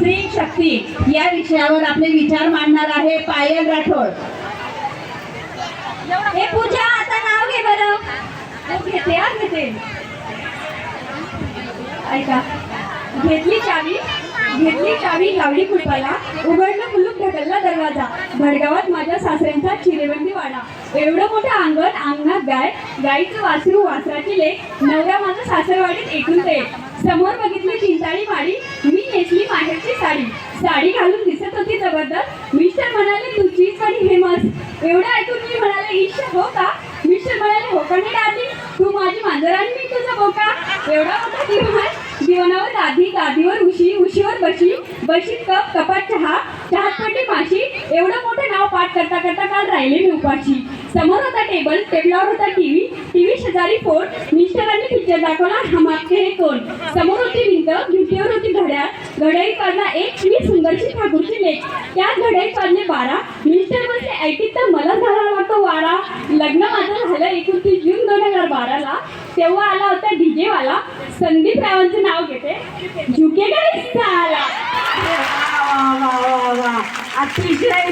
स्त्री शक्ती या विषयावर आपले विचार मांडणार आहे पायल राठोड. हे पूजा आता नाव घे बरं. घेते हा घेते. ऐका. घेतली चावी घेतली चावी लावली कुलपाला उघडलं कुलूप ढकलला दरवाजा. भडगावात माझ्या सासऱ्यांचा चिरेबंदी वाडा. एवढं मोठं अंगण अंगणात गाय गायीचं वासरू वासराची लेख नवरा माझं सासरवाडीत एकूण ते. समोर बघितली चिंताळी माडी मी नेसली साडी घालून दिसत होती जबरदस्त. मिस्टर म्हणाले तुझी आणि फेमस एवढं ऐकून मी म्हणाले ईश हो का? मिस्टर म्हणाले हो पण दादी? तू माझी मांजर आणि मी तुझा बोका हो एवढा मोठा दिवस जीवनावर दादी दादीवर उशी उशीवर बशी बशीत कप कपात चहा चहात पडली माशी एवढं मोठं नाव पाठ करता करता काल राहिले मी उपाशी. समोर होता टेबल टेबलावर होता टीव्ही टीव्ही शेजारी फोन. मिस्टरांनी पिक्चर दाखवला हम आपके हे कोण समोर होती भिंत भिंतीवर होती घड्याळ पाडला एक मी सुंदरशी ठाकूरची लेख. त्यात घड्याळी पाडले बारा. मिस्टर बसले ऐकित तर मला झाला वाटतो वारा. लग्न माझं झालं एकोणतीस जून दोन हजार बाराला. तेव्हा आला होता डीजे वाला संदीप रावांचं नाव घेते. झुके का रिक्षा आला. वा वा अतिशय